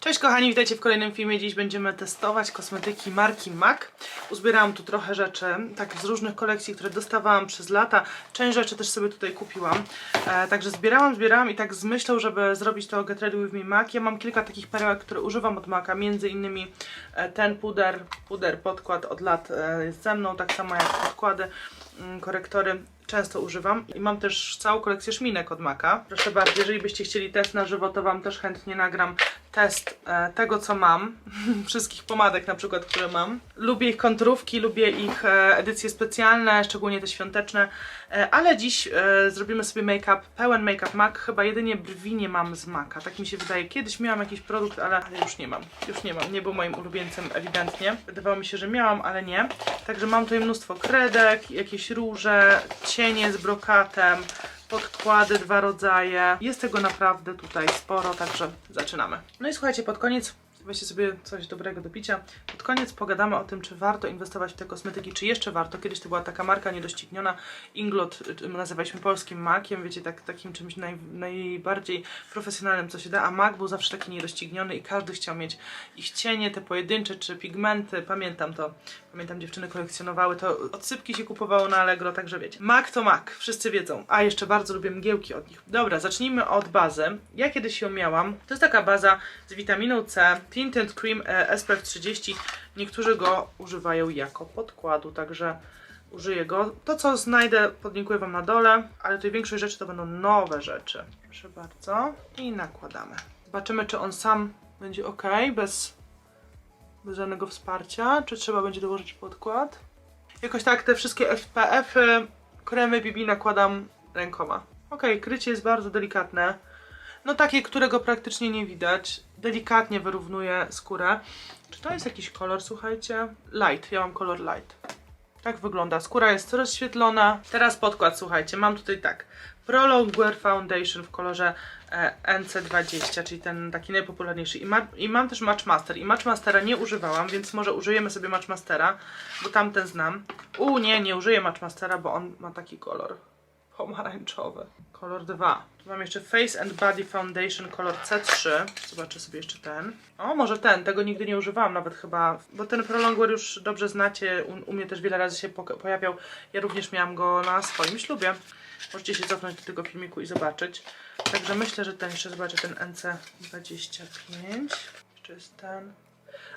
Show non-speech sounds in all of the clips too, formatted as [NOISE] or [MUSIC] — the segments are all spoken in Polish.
Cześć kochani, witajcie w kolejnym filmie. Dziś będziemy testować kosmetyki marki MAC. Uzbierałam tu trochę rzeczy, tak z różnych kolekcji, które dostawałam przez lata. Część rzeczy też sobie tutaj kupiłam. E, także zbierałam, zbierałam i tak z myślą, żeby zrobić to Get Ready With Me MAC. Ja mam kilka takich perełek, które używam od MACa, między innymi e, ten puder, puder podkład od lat e, jest ze mną, tak samo jak podkłady, mm, korektory często używam i mam też całą kolekcję szminek od Maka. Proszę bardzo, jeżeli byście chcieli test na żywo, to Wam też chętnie nagram test e, tego, co mam. [LAUGHS] Wszystkich pomadek na przykład, które mam. Lubię ich konturówki, lubię ich e, edycje specjalne, szczególnie te świąteczne, e, ale dziś zrobimy sobie make-up, pełen make-up MAC. Chyba jedynie brwi nie mam z Maka, tak mi się wydaje. Kiedyś miałam jakiś produkt, ale już nie mam. Już nie mam, nie był moim ulubieńcem ewidentnie. Wydawało mi się, że miałam, ale nie. Także mam tutaj mnóstwo kredek, jakieś róże, cienie z brokatem, podkłady, dwa rodzaje. Jest tego naprawdę tutaj sporo, także zaczynamy. No i słuchajcie, pod koniec weźcie sobie coś dobrego do picia. Pod koniec pogadamy o tym, czy warto inwestować w te kosmetyki, czy jeszcze warto. Kiedyś to była taka marka niedościgniona, Inglot, y, nazywaliśmy polskim makiem, wiecie, tak, takim czymś naj, najbardziej profesjonalnym, co się da, a mak był zawsze taki niedościgniony i każdy chciał mieć ich cienie, te pojedyncze, czy pigmenty, pamiętam to. Pamiętam, dziewczyny kolekcjonowały to, odsypki się kupowało na Allegro, także wiecie. Mac to Mac, wszyscy wiedzą. A jeszcze bardzo lubię mgiełki od nich. Dobra, zacznijmy od bazy. Ja kiedyś ją miałam. To jest taka baza z witaminą C, Tinted Cream e, SPF 30. Niektórzy go używają jako podkładu, także użyję go. To, co znajdę, podlinkuję Wam na dole, ale tutaj większość rzeczy to będą nowe rzeczy. Proszę bardzo. I nakładamy. Zobaczymy, czy on sam będzie ok, bez bez żadnego wsparcia, czy trzeba będzie dołożyć podkład. Jakoś tak te wszystkie SPF-y, kremy BB nakładam rękoma. Ok, krycie jest bardzo delikatne. No takie, którego praktycznie nie widać. Delikatnie wyrównuje skórę. Czy to jest jakiś kolor, słuchajcie? Light, ja mam kolor light. Tak wygląda. Skóra jest rozświetlona. Teraz podkład, słuchajcie. Mam tutaj tak. Prolong Wear Foundation w kolorze e, NC20, czyli ten taki najpopularniejszy. I, ma, I mam też Matchmaster. I Matchmastera nie używałam, więc może użyjemy sobie Matchmastera, bo tamten znam. U nie, nie użyję Matchmastera, bo on ma taki kolor pomarańczowy. Kolor 2. Tu mam jeszcze Face and Body Foundation kolor C3. Zobaczę sobie jeszcze ten. O, może ten. Tego nigdy nie używałam nawet chyba, bo ten Prolongwear już dobrze znacie. U, u mnie też wiele razy się po, pojawiał. Ja również miałam go na swoim ślubie. Możecie się cofnąć do tego filmiku i zobaczyć. Także myślę, że ten jeszcze zobaczę ten NC25. Jeszcze jest ten.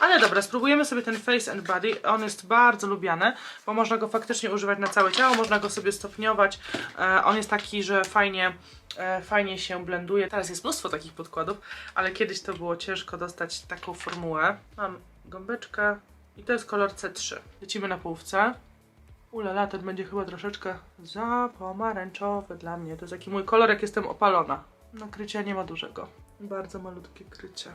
Ale dobra, spróbujemy sobie ten Face and Body. On jest bardzo lubiany, bo można go faktycznie używać na całe ciało, można go sobie stopniować. E, on jest taki, że fajnie, e, fajnie się blenduje. Teraz jest mnóstwo takich podkładów, ale kiedyś to było ciężko dostać taką formułę. Mam gąbeczkę i to jest kolor C3. Lecimy na połówce. Ulala, ten będzie chyba troszeczkę za pomarańczowy dla mnie. To jest taki mój kolor, jak jestem opalona. No krycia nie ma dużego. Bardzo malutkie krycie.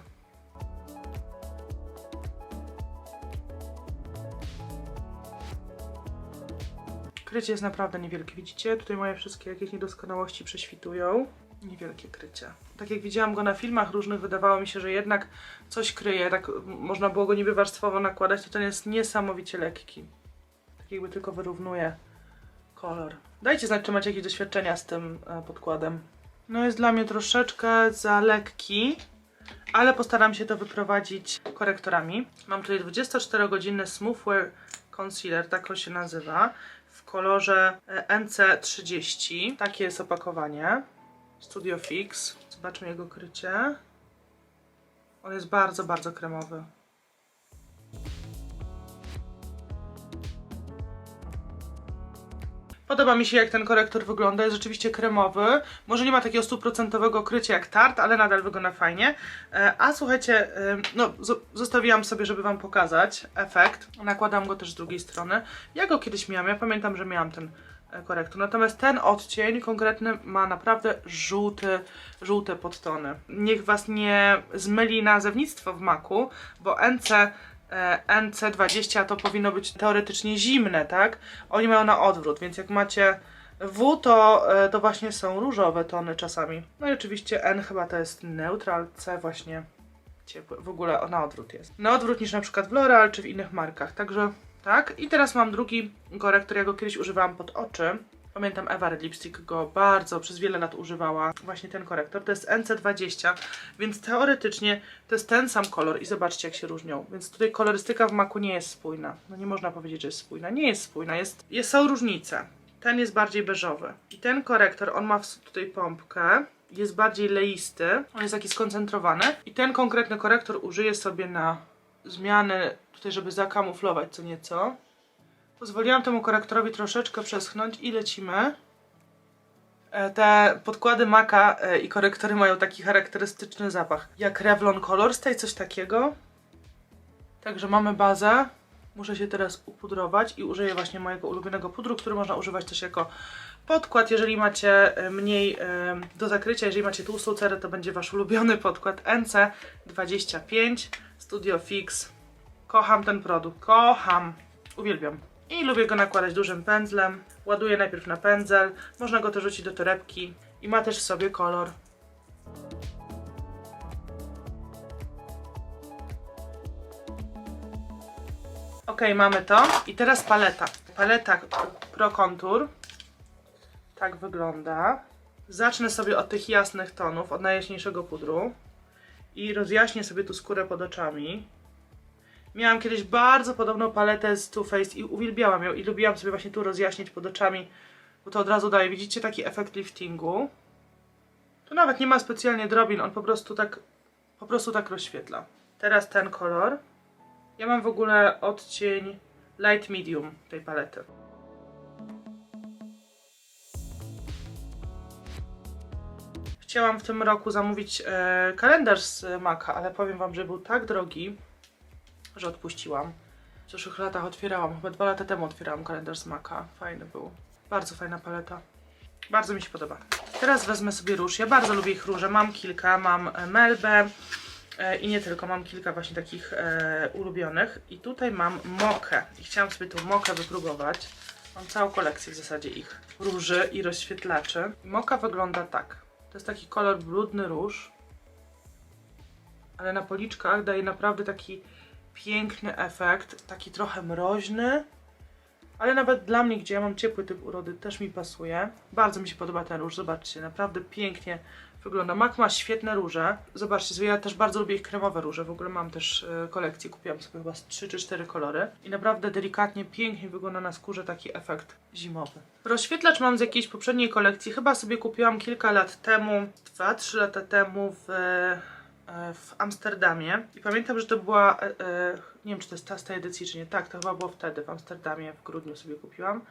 Krycie jest naprawdę niewielkie, widzicie? Tutaj moje wszystkie jakieś niedoskonałości prześwitują. Niewielkie krycie. Tak jak widziałam go na filmach różnych, wydawało mi się, że jednak coś kryje. Tak można było go niby warstwowo nakładać, to ten jest niesamowicie lekki. Tak jakby tylko wyrównuje kolor. Dajcie znać, czy macie jakieś doświadczenia z tym e, podkładem. No jest dla mnie troszeczkę za lekki, ale postaram się to wyprowadzić korektorami. Mam tutaj 24-godzinny Smooth Wear Concealer, tak on się nazywa, w kolorze e, NC30. Takie jest opakowanie. Studio Fix. Zobaczmy jego krycie. On jest bardzo, bardzo kremowy. Podoba mi się jak ten korektor wygląda, jest rzeczywiście kremowy. Może nie ma takiego stuprocentowego krycia jak Tarte, ale nadal wygląda fajnie. E, A słuchajcie, no zo- zostawiłam sobie, żeby wam pokazać efekt. Nakładam go też z drugiej strony. Ja go kiedyś miałam, ja pamiętam, że miałam ten e, korektor. Natomiast ten odcień konkretny ma naprawdę żółty, żółte podtony. Niech was nie zmyli nazewnictwo w maku, bo NC NC20 to powinno być teoretycznie zimne, tak? Oni mają na odwrót, więc jak macie W, to, e, to właśnie są różowe tony czasami. No i oczywiście N chyba to jest neutral, C właśnie ciepły. W ogóle na odwrót jest. Na odwrót niż na przykład w L'Oreal czy w innych markach. Także tak. I teraz mam drugi korektor, ja go kiedyś używałam pod oczy. Pamiętam Ewa Red Lipstick go bardzo przez wiele lat używała. Właśnie ten korektor. To jest NC20, więc teoretycznie to jest ten sam kolor i zobaczcie jak się różnią. Więc tutaj kolorystyka w maku nie jest spójna. No nie można powiedzieć, że jest spójna. Nie jest spójna. Jest, jest, są różnice. Ten jest bardziej beżowy. I ten korektor, on ma tutaj pompkę. Jest bardziej leisty. On jest taki skoncentrowany. I ten konkretny korektor użyję sobie na zmiany, tutaj żeby zakamuflować co nieco. Pozwoliłam temu korektorowi troszeczkę przeschnąć i lecimy. E, Te podkłady Maka e, i korektory mają taki charakterystyczny zapach. Jak Revlon Color Stay, coś takiego. Także mamy bazę. Muszę się teraz upudrować i użyję właśnie mojego ulubionego pudru, który można używać też jako podkład. Jeżeli macie e, mniej do zakrycia, jeżeli macie tłustą cerę, to będzie wasz ulubiony podkład NC25 Studio Fix. Kocham ten produkt, kocham, uwielbiam. I lubię go nakładać dużym pędzlem. Ładuję najpierw na pędzel, można go też rzucić do torebki i ma też w sobie kolor. Ok, mamy to. I teraz paleta. Paleta Pro Contour. Tak wygląda. Zacznę sobie od tych jasnych tonów, od najjaśniejszego pudru. I rozjaśnię sobie tu skórę pod oczami. Miałam kiedyś bardzo podobną paletę z Too Faced i uwielbiałam ją i lubiłam sobie właśnie tu rozjaśnić pod oczami, bo to od razu daje, widzicie, taki efekt liftingu. Tu nawet nie ma specjalnie drobin, on po prostu tak, po prostu tak rozświetla. Teraz ten kolor. Ja mam w ogóle odcień light medium tej palety. Chciałam w tym roku zamówić e, kalendarz z Maca, ale powiem Wam, że był tak drogi, że odpuściłam. W zeszłych latach otwierałam, chyba dwa lata temu otwierałam kalendarz z. Fajny był. Bardzo fajna paleta. Bardzo mi się podoba. Teraz wezmę sobie róż. Ja bardzo lubię ich róże. Mam kilka. Mam e, Melbę e, i nie tylko. Mam kilka właśnie takich e, ulubionych. I tutaj mam mokę. I chciałam sobie tą mokę wypróbować. Mam całą kolekcję w zasadzie ich róży i rozświetlaczy. Moka wygląda tak. To jest taki kolor brudny róż. Ale na policzkach daje naprawdę taki piękny efekt, taki trochę mroźny, ale nawet dla mnie, gdzie ja mam ciepły typ urody, też mi pasuje. Bardzo mi się podoba ten róż, zobaczcie, naprawdę pięknie wygląda. MAC ma świetne róże. Zobaczcie, ja też bardzo lubię ich kremowe róże, w ogóle mam też e, kolekcję, kupiłam sobie chyba z 3 czy 4 kolory. I naprawdę delikatnie, pięknie wygląda na skórze taki efekt zimowy. Rozświetlacz mam z jakiejś poprzedniej kolekcji, chyba sobie kupiłam kilka lat temu, 2-3 lata temu w w Amsterdamie i pamiętam, że to była, e, e, nie wiem czy to jest ta z tej edycji czy nie, tak, to chyba było wtedy w Amsterdamie, w grudniu sobie kupiłam.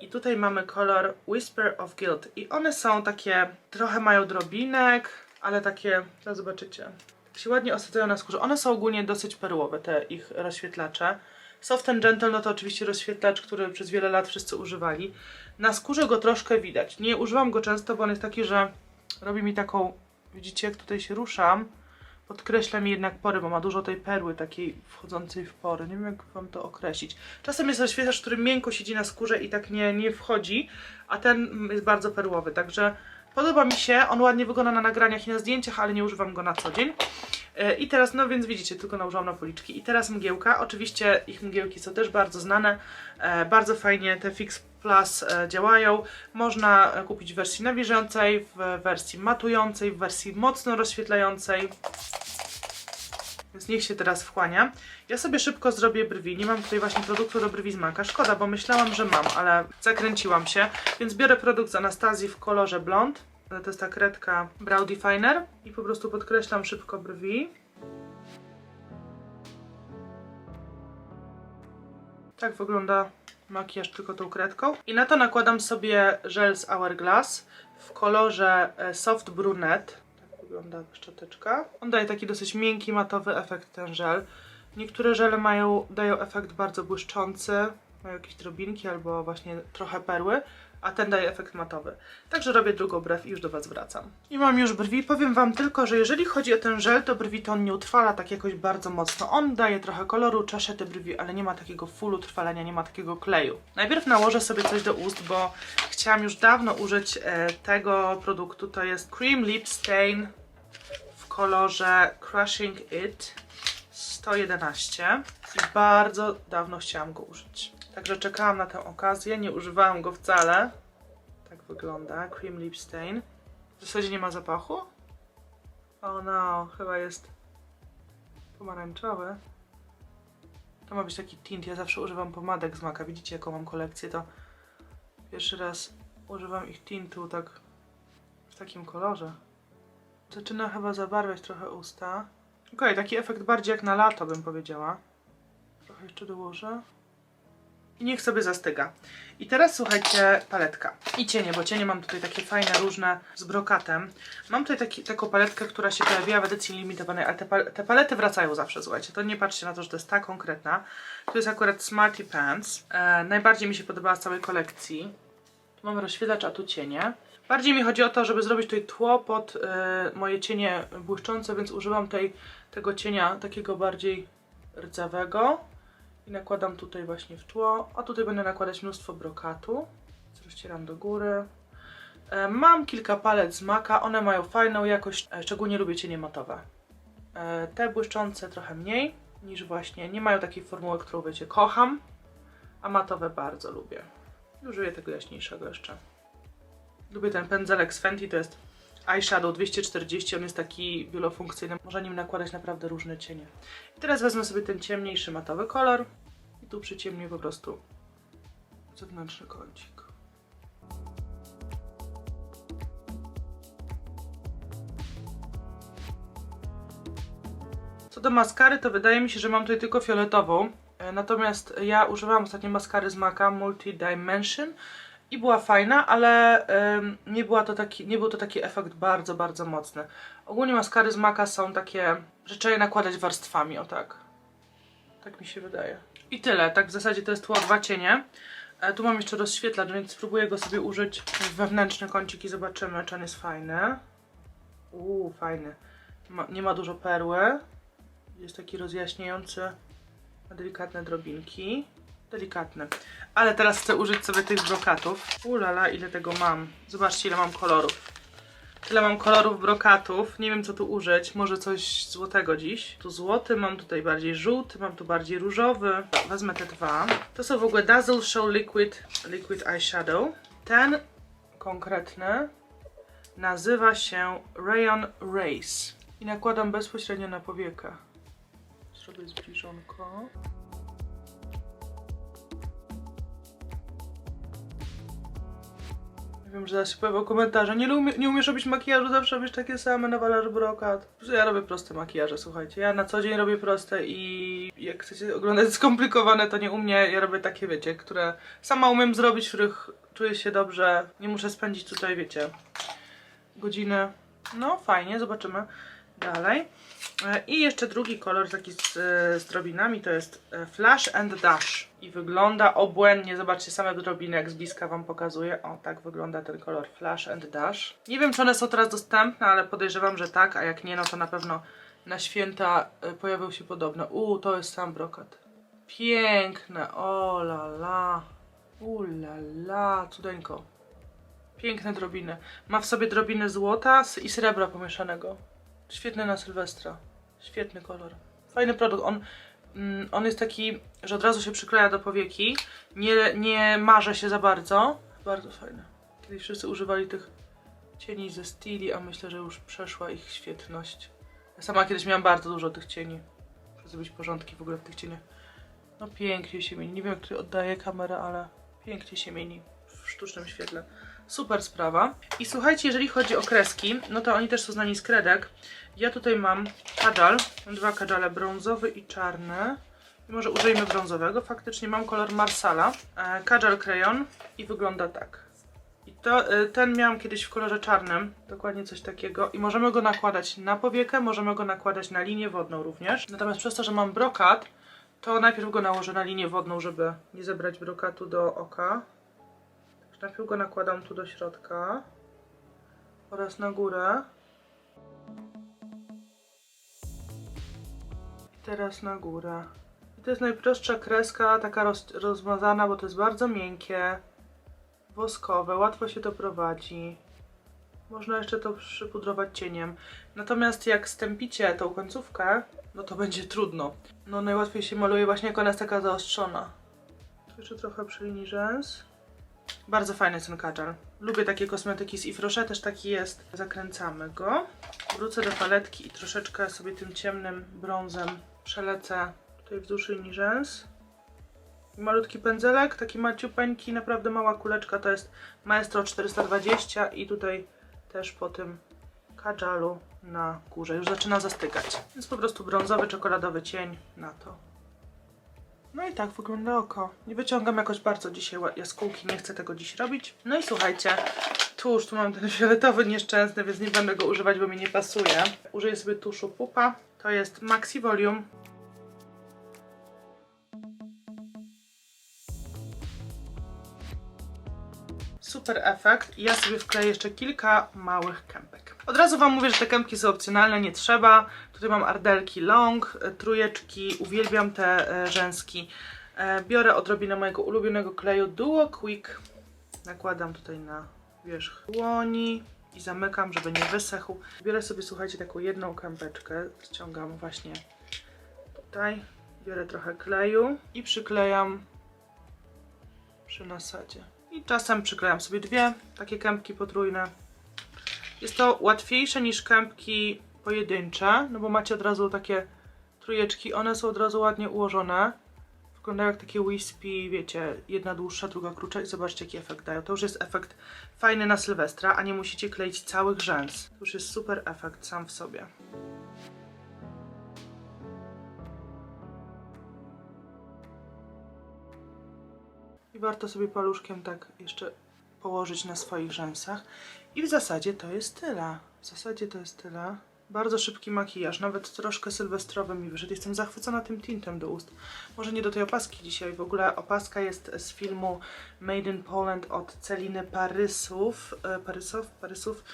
I tutaj mamy kolor Whisper of Guilt i one są takie, trochę mają drobinek, ale takie, teraz zobaczycie, tak się ładnie osadzają na skórze. One są ogólnie dosyć perłowe, te ich rozświetlacze. Soft and Gentle no to oczywiście rozświetlacz, który przez wiele lat wszyscy używali. Na skórze go troszkę widać. Nie używam go często, bo on jest taki, że robi mi taką, widzicie jak tutaj się ruszam, podkreśla mi jednak pory, bo ma dużo tej perły takiej wchodzącej w pory. Nie wiem jak wam to określić. Czasem jest rozświetlacz, który miękko siedzi na skórze i tak nie, nie wchodzi, a ten jest bardzo perłowy, także podoba mi się. On ładnie wygląda na nagraniach i na zdjęciach, ale nie używam go na co dzień. E, I teraz, no więc widzicie, tylko nałożyłam na policzki. I teraz mgiełka. Oczywiście ich mgiełki są też bardzo znane. E, bardzo fajnie te Fix Plus e, działają. Można kupić w wersji nawilżającej, w wersji matującej, w wersji mocno rozświetlającej. Więc niech się teraz wchłania. Ja sobie szybko zrobię brwi. Nie mam tutaj właśnie produktu do brwi z Maka. Szkoda, bo myślałam, że mam, ale zakręciłam się. Więc biorę produkt z Anastazji w kolorze blond. To jest ta kredka Brow Definer. I po prostu podkreślam szybko brwi. Tak wygląda makijaż tylko tą kredką. I na to nakładam sobie żel z Hourglass w kolorze e, Soft Brunette. Wygląda szczoteczka. On daje taki dosyć miękki, matowy efekt ten żel. Niektóre żele mają, dają efekt bardzo błyszczący, mają jakieś drobinki albo właśnie trochę perły, a ten daje efekt matowy. Także robię drugą brew i już do Was wracam. I mam już brwi. Powiem Wam tylko, że jeżeli chodzi o ten żel, to brwi to on nie utrwala tak jakoś bardzo mocno. On daje trochę koloru, czesze te brwi, ale nie ma takiego full utrwalenia, nie ma takiego kleju. Najpierw nałożę sobie coś do ust, bo chciałam już dawno użyć e, tego produktu. To jest Cream Lip Stain kolorze Crushing It 111 i bardzo dawno chciałam go użyć. Także czekałam na tę okazję, nie używałam go wcale. wygląda. Cream Lip Stain. W zasadzie nie ma zapachu? O no, chyba jest pomarańczowy. To ma być taki tint. Ja zawsze używam pomadek z Maka. Widzicie, jaką mam kolekcję? To pierwszy raz używam ich tintu tak w takim kolorze. Zaczyna chyba zabarwiać trochę usta. Okej, taki efekt bardziej jak na lato bym powiedziała. Trochę jeszcze dołożę. I niech sobie zastyga. I teraz słuchajcie, paletka. I cienie, bo cienie mam tutaj takie fajne, różne z brokatem. Mam tutaj taki, taką paletkę, która się pojawiła w edycji limitowanej, ale te, pal- te palety wracają zawsze, słuchajcie. To nie patrzcie na to, że to jest ta konkretna. To jest akurat Smarty Pants. E, najbardziej mi się podobała z całej kolekcji. Tu mamy rozświetlacz, a tu cienie. Bardziej mi chodzi o to, żeby zrobić tutaj tło pod e, moje cienie błyszczące, więc używam tej, tego cienia takiego bardziej rdzawego. I nakładam tutaj właśnie w tło, a tutaj będę nakładać mnóstwo brokatu. Rozcieram do góry. E, mam kilka palet z Maka, one mają fajną jakość, e, szczególnie lubię cienie matowe. E, te błyszczące trochę mniej niż właśnie, nie mają takiej formuły, którą wiecie, kocham, a matowe bardzo lubię. Użyję tego jaśniejszego jeszcze. Lubię ten pędzelek z Fenty, to jest eyeshadow 240, on jest taki wielofunkcyjny, można nim nakładać naprawdę różne cienie. I teraz wezmę sobie ten ciemniejszy matowy kolor i tu przyciemnię po prostu zewnętrzny kącik. Co do maskary, to wydaje mi się, że mam tutaj tylko fioletową. E, Natomiast ja używałam ostatnio maskary z Maca Multi Dimension i była fajna, ale nie, była to taki, nie był to taki efekt bardzo, bardzo mocny. Ogólnie maskary z Maca są takie, że trzeba je nakładać warstwami, o tak. Tak mi się wydaje. I tyle, tak w zasadzie to jest tło dwa cienie. E, tu mam jeszcze rozświetlacz, więc spróbuję go sobie użyć w wewnętrzny kącik i zobaczymy, czy on jest fajny. Uuu, fajny. Ma, nie ma dużo perły. Jest taki rozjaśniający na delikatne drobinki. Delikatne. Ale teraz chcę użyć sobie tych brokatów. Ulala, ile tego mam. Zobaczcie, ile mam kolorów. Tyle mam kolorów brokatów. Nie wiem, co tu użyć. Może coś złotego dziś. Tu złoty, mam tutaj bardziej żółty, mam tu bardziej różowy. Wezmę te dwa. To są w ogóle Dazzle Show Liquid, Liquid Eyeshadow. Ten konkretny nazywa się Rayon Race. I nakładam bezpośrednio na powiekę. Zrobię zbliżonko. Wiem, że zaraz się pojawią komentarze. Nie, umie, nie umiesz robić makijażu, zawsze robisz takie same, nawalasz brokat. Ja robię proste makijaże, słuchajcie. Ja na co dzień robię proste i jak chcecie oglądać [LAUGHS] skomplikowane, to nie u mnie. Ja robię takie, wiecie, które sama umiem zrobić, w których czuję się dobrze. Nie muszę spędzić tutaj, wiecie, godziny. No, fajnie, zobaczymy dalej. E, I jeszcze drugi kolor, taki z, e, z drobinami, to jest e, Flash and Dash. I wygląda obłędnie. Zobaczcie, same drobiny, jak z bliska Wam pokazuję. O, tak wygląda ten kolor Flash and Dash. Nie wiem, czy one są teraz dostępne, ale podejrzewam, że tak, a jak nie, no to na pewno na święta pojawią się podobne. Uuu, to jest sam brokat. Piękne, o la la. U la la, cudeńko. Piękne drobiny. Ma w sobie drobiny złota i srebra pomieszanego. Świetny na Sylwestra. Świetny kolor. Fajny produkt. On, mm, on jest taki, że od razu się przykleja do powieki. Nie, nie marze się za bardzo. Bardzo fajny. Kiedyś wszyscy używali tych cieni ze Stili, a myślę, że już przeszła ich świetność. Ja sama kiedyś miałam bardzo dużo tych cieni. Muszę zrobić porządki w ogóle w tych cieniach. No pięknie się mieni. Nie wiem, tutaj oddaje kamera, ale pięknie się mieni w sztucznym świetle. Super sprawa. I słuchajcie, jeżeli chodzi o kreski, no to oni też są znani z kredek. Ja tutaj mam kadżal, mam dwa kadżale, brązowy i czarny. I może użyjmy brązowego. Faktycznie mam kolor Marsala. E, kadżal krayon i wygląda tak. I to, e, ten miałam kiedyś w kolorze czarnym, dokładnie coś takiego. I możemy go nakładać na powiekę, możemy go nakładać na linię wodną również. Natomiast przez to, że mam brokat, to najpierw go nałożę na linię wodną, żeby nie zebrać brokatu do oka. Najpierw go nakładam tu do środka oraz na górę. I teraz na górę. I to jest najprostsza kreska, taka roz, rozmazana, bo to jest bardzo miękkie, woskowe, łatwo się to prowadzi. Można jeszcze to przypudrować cieniem. Natomiast jak stępicie tą końcówkę, no to będzie trudno. No najłatwiej się maluje właśnie jak ona jest taka zaostrzona. Jeszcze trochę przy linii rzęs. Bardzo fajny ten kajal. Lubię takie kosmetyki z Ifrosze, też taki jest. Zakręcamy go. Wrócę do paletki i troszeczkę sobie tym ciemnym brązem przelecę tutaj wzdłuż linii rzęs. Malutki pędzelek, taki maciupeńki, naprawdę mała kuleczka, to jest Maestro 420 i tutaj też po tym kajalu na górze. Już zaczyna zastygać. Więc po prostu brązowy, czekoladowy cień na to. No i tak wygląda oko. Nie wyciągam jakoś bardzo dzisiaj jaskółki, nie chcę tego dziś robić. No i słuchajcie, tusz, tu mam ten [LAUGHS] fioletowy nieszczęsny, więc nie będę go używać, bo mi nie pasuje. Użyję sobie tuszu pupa. To jest Maxi Volume. Super efekt. Ja sobie wkleję jeszcze kilka małych razu Wam mówię, że te kępki są opcjonalne, nie trzeba. Tutaj mam ardelki long, e, trójeczki, uwielbiam te e, rzęski. E, biorę odrobinę mojego ulubionego kleju Duo Quick. Nakładam tutaj na wierzch dłoni i zamykam, żeby nie wysechł. Biorę sobie, słuchajcie, taką jedną kępeczkę. Ściągam właśnie tutaj. Biorę trochę kleju i przyklejam przy nasadzie. I czasem przyklejam sobie dwie takie kępki potrójne. Jest to łatwiejsze niż kępki pojedyncze, no bo macie od razu takie trójeczki, one są od razu ładnie ułożone. Wyglądają jak takie wispy, wiecie, jedna dłuższa, druga krótsza i zobaczcie jaki efekt dają. To już jest efekt fajny na Sylwestra, a nie musicie kleić całych rzęs. To już jest super efekt sam w sobie. I warto sobie paluszkiem tak jeszcze położyć na swoich rzęsach. I w zasadzie to jest tyle. W zasadzie to jest tyle. Bardzo szybki makijaż, nawet troszkę sylwestrowy mi wyszedł. Jestem zachwycona tym tintem do ust. Może nie do tej opaski dzisiaj. W ogóle opaska jest z filmu Made in Poland od Celiny Parysów. E, Parysów? Parysów.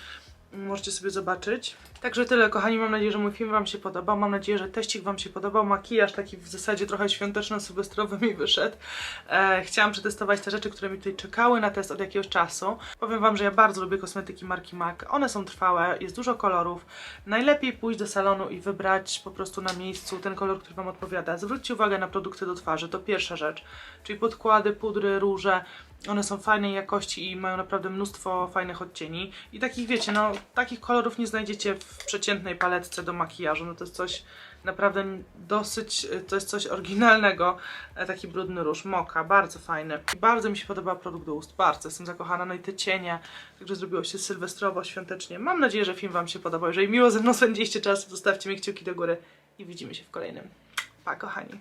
Możecie sobie zobaczyć. Także tyle, kochani. Mam nadzieję, że mój film Wam się podobał. Mam nadzieję, że teścik Wam się podobał. Makijaż taki w zasadzie trochę świąteczno-sylwestrowy [LAUGHS] mi wyszedł. E, chciałam przetestować te rzeczy, które mi tutaj czekały na test od jakiegoś czasu. Powiem Wam, że ja bardzo lubię kosmetyki marki MAC. One są trwałe, jest dużo kolorów. Najlepiej pójść do salonu i wybrać po prostu na miejscu ten kolor, który Wam odpowiada. Zwróćcie uwagę na produkty do twarzy, to pierwsza rzecz. Czyli podkłady, pudry, róże. One są fajnej jakości i mają naprawdę mnóstwo fajnych odcieni. I takich, wiecie, no, takich kolorów nie znajdziecie w przeciętnej paletce do makijażu. No to jest coś naprawdę dosyć, to jest coś oryginalnego. E, Taki brudny róż, moka, bardzo fajny. Bardzo mi się podoba produkt do ust, bardzo jestem zakochana. No i te cienie, także zrobiło się sylwestrowo, świątecznie. Mam nadzieję, że film Wam się podobał. Jeżeli miło ze mną spędziliście czas, zostawcie mi kciuki do góry i widzimy się w kolejnym. Pa, kochani.